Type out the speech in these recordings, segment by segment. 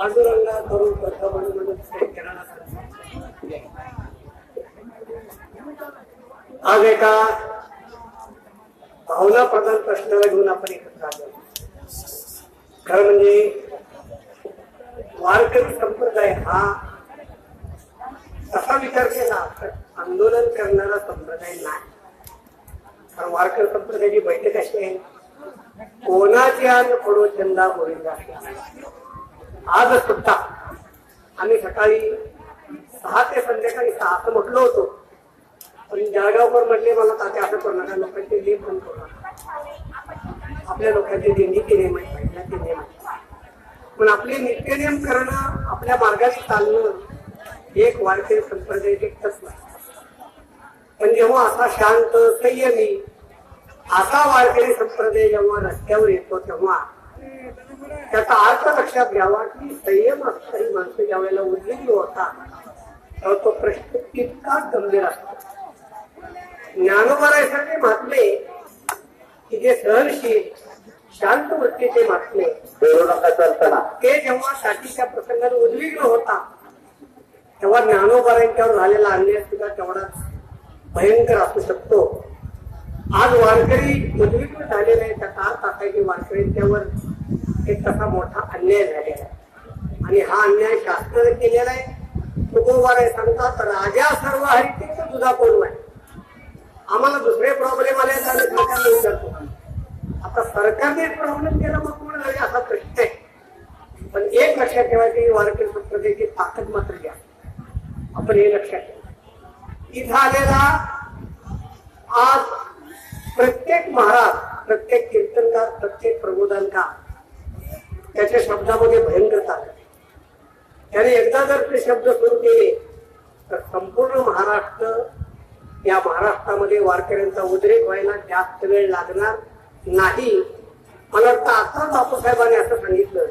पांडुरंगा करून बद्ध म्हणून आज एका भावना प्रधान प्रश्नाला घेऊन आपण एकत्र आलो खरं म्हणजे वारकरी संप्रदाय हा तसा विचार केला तर आंदोलन करणारा संप्रदाय नाही. कारण वारकर संप्रदायाची बैठक अशी आहे कोणाच्या आन चंदा गोविंदा आज सुद्धा. आम्ही सकाळी सहा ते संध्याकाळी सहा असं म्हटलो होतो. पण जळगावकर म्हटले मला तात्या असं करू नका लोकांचे नियम पण करू नका. आपल्या लोकांचे जे नीती नियम आहेत नियम पण आपले नित्यनियम करणं आपल्या मार्गाने चालणं एक वाढते संप्रदाय तत्व नाही. पण जेव्हा असा शांत संयमी असा वारकरी संप्रदाय जेव्हा रस्त्यावर येतो तेव्हा त्याचा अर्थ लक्षात घ्यावा की संयम असणारी माणसं ज्या वेळेला उद्विग्न होता तो प्रश्न तितकाच गंभीर असतो. ज्ञानोबरायसाठी महात्मे की जे सहनशील शांत वृत्तीचे महात्मे ते जेव्हा साठीच्या प्रसंगाने उद्विग्न होता तेव्हा ज्ञानोबारांच्यावर झालेला अन्याय सुद्धा तेवढाच भयंकर असू शकतो. आज वारकरी उद्विग्न झालेले आहे त्याचा अर्थ असा की वारकऱ्यांच्यावर एक तसा मोठा अन्याय झालेला आहे. आणि हा अन्याय शास्त्राने केलेला आहे. तुकोबाराय सांगतात राजा सर्व हरितीचा तुझा कोण आहे? आम्हाला दुसरे प्रॉब्लेम आले तर विचारतो आता सरकारने प्रॉब्लेम केला मग कोण झाले असा प्रश्न आहे. पण एक लक्षात ठेवायचं की वारकरी संप्रदायाची ताकद मात्र घ्या आपण हे लक्षात ठेवा. इथं आलेला आज प्रत्येक महाराज प्रत्येक कीर्तनकार प्रत्येक प्रबोधनकार त्याच्या शब्दामध्ये भयंकरता त्याने एकदा जर ते शब्द सुरू केले तर संपूर्ण महाराष्ट्र या महाराष्ट्रामध्ये वारकऱ्यांचा उद्रेक व्हायला जास्त वेळ लागणार नाही. मला वाटतं आता बापूसाहेबांनी असं सांगितलं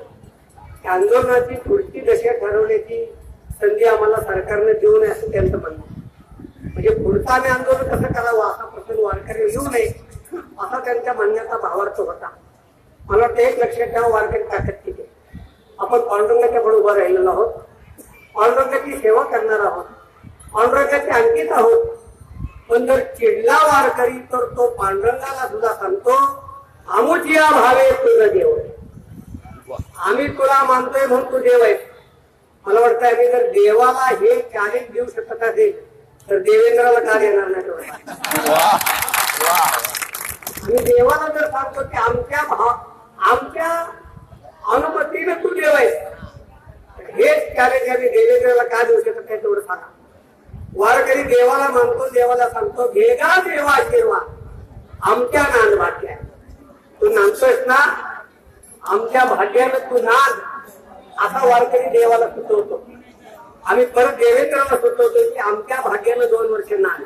की आंदोलनाची पुढची दशा ठरवण्याची संधी आम्हाला सरकारने देऊ नये असं त्यांचं म्हणणं. म्हणजे पुढचं आम्ही आंदोलन कसं करावं असा प्रसंग वारकरी येऊ नये असा त्यांच्या म्हणण्याचा भावार्थ होता. मला वाटतं एक लक्षात ठेवा वारकरी ताकद आपण पांडुरंगाच्या पुढे उभं राहिलेलो आहोत. पांडुरंगाची सेवा करणार आहोत. पांडुरंगाचे अंकित आहोत. पण जर चिडला वारकरी तर तो पांडुरंगाला सुद्धा सांगतो आमुचिया भावे तुझं देव. आम्ही तुला मानतोय म्हणून तू देव आहे मला वाटतं आम्ही जर देवाला हे चॅलेंज देऊ शकत असेल तर देवेंद्राला का देणार नाही? आणि देवाला जर सांगतो की आमच्या भा आमच्या अनुमतीने तू देव आहेस तर हेच चॅलेंज आम्ही देवेंद्राला का देऊ शकत नाही तेवढं सांगा. वारकरी देवाला मानतो देवाला सांगतो भेगा देवा आशीर्वाद आमच्या नांद भाग्य तू नांदतोयस ना? आमच्या भाग्यानं तू नांद. असा वारकरी देवाला सुचवतो. आम्ही परत देवेंद्राला सुचवतो की आमच्या भाग्यानं दोन वर्ष नांद.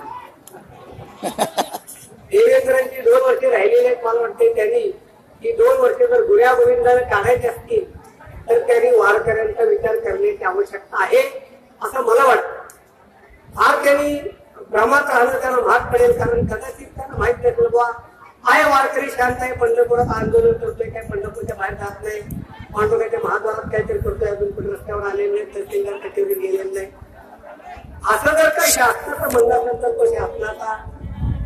देवेंद्रांची दोन वर्ष राहिलेली आहेत मला वाटते त्यांनी. ही दोन वर्ष जर गुऱ्या गोविंदाने काढायची असतील तर त्यांनी वारकऱ्यांचा विचार करण्याची आवश्यकता आहे असं मला वाटतं. फार त्यांनी भ्रमात राहणं त्यांना भाग पडेल कारण कदाचित त्यांना माहीत नसेल बुवा आहे वारकरी शांत आहे पंढरपुरात आंदोलन करतोय काय पंढरपूरच्या बाहेर जात नाही पांडुरंगाच्या महाद्वारात काहीतरी करतोय अजून कुठे रस्त्यावर आले नाही तहसीलदार कचेरी गेलेले नाही. असं जर काही शासनाचं म्हणलं असेल तर तो शासनाचा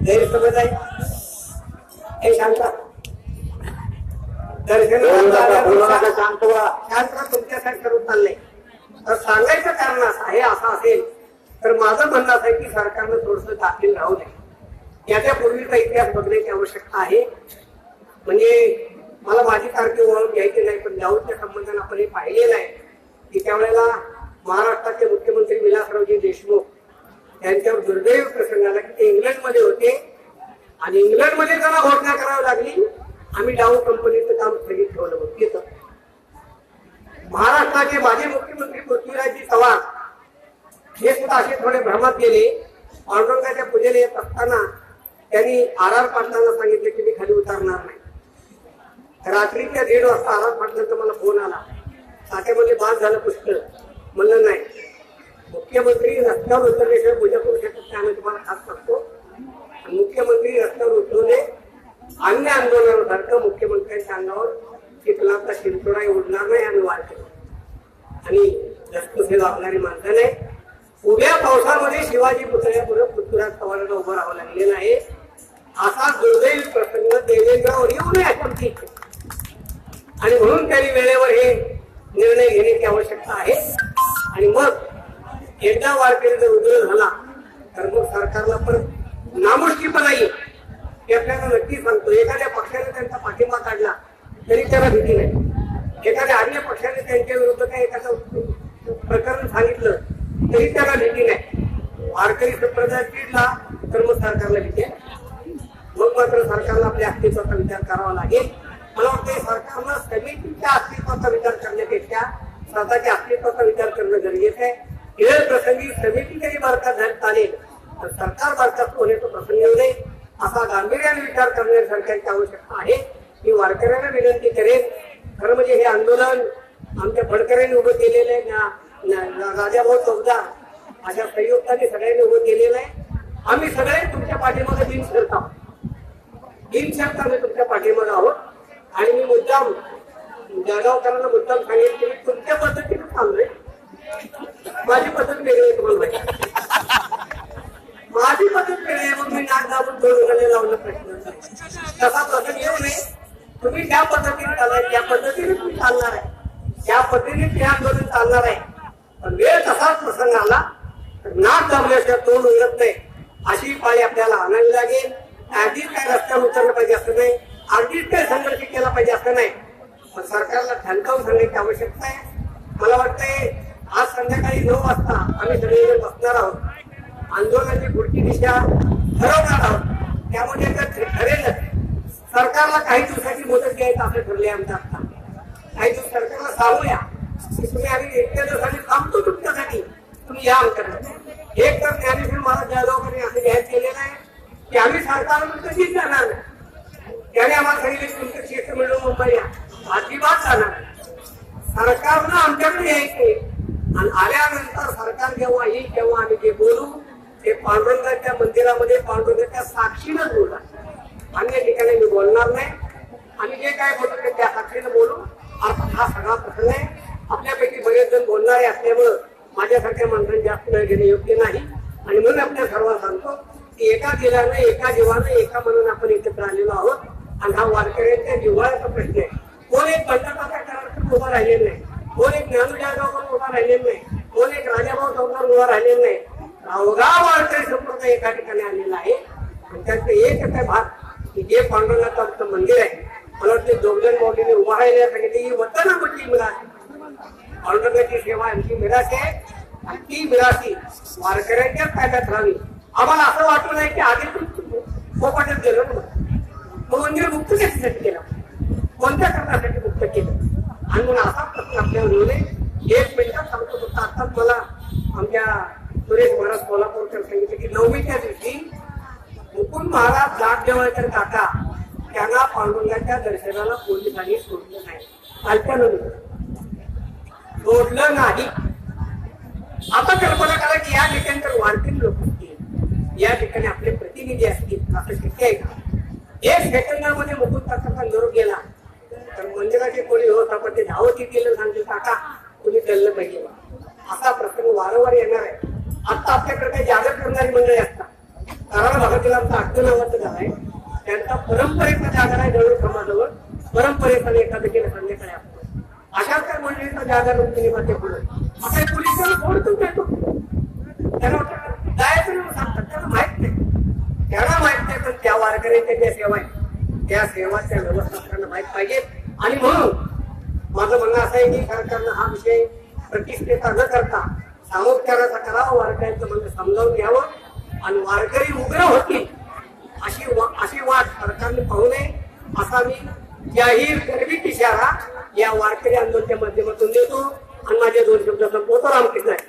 गैरसमज आहे. हे शांत बोलू नका बोलू नका दर्शन शांत शास्त्र तुमच्यासाठी करून चाललंय. तर सांगायचं कारण आहे असं असेल तर माझं म्हणणं असं आहे की सरकारनं थोडस दाखल राहू नये. याच्या पूर्वीचा इतिहास बघण्याची आवश्यकता आहे. म्हणजे मला माझी कारकी ओळख घ्यायची नाही पण दाऊदच्या संबंधाने आपण हे पाहिलेलं आहे. की त्यावेळेला महाराष्ट्राचे मुख्यमंत्री विलासरावजी देशमुख यांच्यावर दुर्दैवी प्रसंग आला की ते इंग्लंडमध्ये होते. आणि इंग्लंडमध्ये त्यांना घोषणा करावी लागली. आम्ही डाऊ कंपनीचं काम स्थगित ठेवलं होतं येतं. महाराष्ट्राचे माजी मुख्यमंत्री पृथ्वीराजजी चव्हाण हे सुद्धा असे थोडे भ्रमात गेले. औरंगाच्या पूजेला येत असताना त्यांनी आर आर पाटलांना सांगितले की मी खाली उतरणार नाही. रात्रीच्या दीड वाजता आर आर पाटलांचा मला फोन आला. साठेमध्ये बाद झालं पुष्कळ. म्हणलं नाही मुख्यमंत्री रस्त्यावर उतरल्याशिवाय पूजा करू शकत नाही आम्ही तुम्हाला खास करतो. मुख्यमंत्री रस्त्यावर उतरवले अन्य आंदोलनासारखं मुख्यमंत्र्यांच्या अंगावर चिखलाचा शिंतोडाही उडणार नाही आम्ही वाढ आणि दस्तुसे लागणारी माणसं नाही उभ्या पावसामध्ये शिवाजी पुतळ्यापुढे पृथ्वीराज चव्हाणांना उभं राहावं लागलेलं आहे. असा दुर्दैवी प्रसंग देवेंद्रावर येऊ नये अशा आमची आणि म्हणून त्यांनी वेळेवर हे निर्णय घेण्याची आवश्यकता आहे. आणि मग एकदा वारकरी जर उद्र झाला तर मग सरकारला परत नामुष्कीपणा येईल हे आपल्याला नक्की सांगतो एखाद्या पक्षाने त्यांचा पाठिंबा काढला तरी त्याला भीती नाही. एखाद्या अन्य पक्षाने त्यांच्या विरुद्ध काही एखादं प्रकरण सांगितलं तरी त्याला भीती नाही. वारकरी संप्रदाय चिडला तर मग सरकारला भीती आहे. मग मात्र सरकारला आपल्या अस्तित्वाचा विचार करावा लागेल. मला वाटतं सरकारनं समितीच्या अस्तित्वाचा विचार करण्यापेक्षा स्वतःच्या अस्तित्वाचा विचार करणं गरजेचं आहे. वेळ प्रसंगी समिती जरी बरखात झाली चालेल तर सरकार बरखास्त होण्याचा प्रसंग येऊ नये. असा गांभीर्याने विचार करणे आवश्यकता आहे. मी वारकऱ्यांना विनंती करेन. खरं म्हणजे हे आंदोलन आमच्या फडकऱ्यांनी उभं केलेलं आहे. ना- राजाभाऊ चौदा अशा संयुक्ताने सगळ्यांनी उभं केलेलं आहे. आम्ही सगळे तुमच्या पाठीमागे बिन फिरत आहोत. तीन शब्द आम्ही तुमच्या पाठीमागे आहोत. आणि मी मुद्दाम जळगावकरांना मुद्दाम सांगेन की मी तुमच्या पद्धतीने चाललोय. माझी पद्धत वेगळी आहे तुम्हाला माहिती माझी पद्धत नाक लावलं प्रश्न तसा प्रसंग येऊ नये. तुम्ही ज्या पद्धतीने चाललाय त्या पद्धतीने तुम्ही चालणार आहे. त्या पद्धतीने ते चालणार आहे. पण वेळ तसाच प्रसंग आला तर नाक दाबल्याशिवाय तोंड उघडत नाही. अशी पाळी आपल्याला आणावी लागेल. आधीच काय रस्त्यावर उतरलं पाहिजे असं नाही. आधीच काय संघर्ष केला पाहिजे असं नाही. पण सरकारला ठणकावून सांगण्याची आवश्यकता आहे. मला वाटतंय आज संध्याकाळी नऊ वाजता आम्ही सगळेजण बसणार आहोत. आंदोलनाची पुढची दिशा ठरवणार आहोत. त्यामुळे जर ठरेलच सरकारला काही दिवसाची मुदत द्यायचं असं ठरले आमचं आता. काही दिवस सरकारला सांगूया की तुम्ही आम्ही इतक्या दिवसांनी थांबतो तुमच्यासाठी. तुम्ही या आमच्याकडे. एक तर ज्ञानेश्वर महाराज जाधवकरांनी असं जाहीर केलेलं आहे की आम्ही सरकारला कधीच जाणार नाही. त्याने आम्हाला सांगितले तुमचं क्षेत्र मिळून मुंबई या अजिबात जाणार सरकारनं आमच्याकडे यायचे आणि आल्यानंतर सरकार जेव्हा येईल तेव्हा आम्ही जे बोलू. ते पांडुरंगाच्या मंदिरामध्ये पांडुरंगाच्या साक्षीनं बोलणार अन्य ठिकाणी मी बोलणार नाही. आणि जे काय बोलतो ते त्या साक्षीनं बोलू अर्थात हा सगळा प्रसंग आहे. आपल्यापैकी बरेच जण बोलणारे असल्यामुळं माझ्यासारख्या माणसांनी जास्त वेळ घेणे योग्य नाही. आणि म्हणून आपल्या सर्वांना सांगतो की एका दिलानं एका जीवानं एका मनानं आपण एकत्र आलेलो आहोत. आणि हा वारकऱ्यांच्या जिव्हाळ्याचा प्रश्न आहे. कोण एक बंडकाचा उभा राहिलेला नाही? कोण एक ज्ञानजागावर उभा राहिलेला नाही? कोण एक राजाभाऊ चौकार उभा राहिलेला नाही? अवघा वारकरी संप्रदाय एका ठिकाणी आलेला आहे. आणि त्यातलं एकच आहे भाग की जे पांडुरंगाचं आमचं मंदिर आहे मला वाटतं जोगजन मौलीने उभा राहिल्या सांगितले ही वतन म्हटली मिळाली पांडुरंगाची सेवा आमची मिरास आहे. आणि ती मिरासी वारकऱ्यांच्याच कायद्यात राहावी. आम्हाला असं वाटलं नाही की आधी पोपाट्यात गेलो ना मग मंदिर मुक्त कशासाठी केलं? कोणत्या कारणासाठी मुक्त केलं? आणि म्हणून असा प्रश्न आपल्याला येऊ नये. एक मिनिटात सांगतो फक्त आताच मला आमच्या सुरेश महाराज कोल्हापूरकर सांगितले की नवमीच्या दिवशी मुकुंद महाराज जाट देवळकर काका त्यांना पांडुरंगाच्या दर्शनाला पोलिसांनी सोडलं नाही. कालच्या सोडलं नाही. आता कल्पना करा की या ठिकाणी तर वाढतील लोक. असतील या ठिकाणी आपले प्रतिनिधी असतील असं शक्य आहे का एक सेकंदामध्ये मुकुंद काकाचा निरोप गेला. तर मंदिराचे कोणी व्यवस्थापन ते धावती गेलं सांगतील काका तुम्ही चाललं पाहिजे असा प्रसंग वारंवार येणार आहे. आता आपल्याकडे काही जागा करणारी मंडळी असतात. कराड भागातील आमचा अट्टू नावाचं गाव आहे. त्यांचा परंपरेचा जागर आहे दळूर समाजावर. परंपरेचा एकादशीला संध्याकाळी असतो अशा काय मंडळीचा जागर नव्हती माते पुढे. आता पोलिसांना सोडतो देतो त्यांना जायचं नाही सांगतात. त्यांना माहीत नाही. त्यांना माहीत नाही पण त्या वारकऱ्यांच्या ज्या सेवा आहेत त्या सेवा त्या व्यवस्थापकांना माहीत पाहिजे. आणि म्हणून माझं म्हणणं असं आहे की सरकारनं हा विषय प्रतिष्ठेचा न करता सामोपचाराचा करावा वारकऱ्यांचं म्हणणं समजावून घ्यावं आणि वारकरी उग्र होतील अशी वा- अशी वाट सरकारने पाहू नये. असा मी जाहीर गर्भित इशारा या वारकरी आंदोलनाच्या माध्यमातून देतो. आणि माझे दोन शब्द संपवतो. रामकृष्ण. आहे.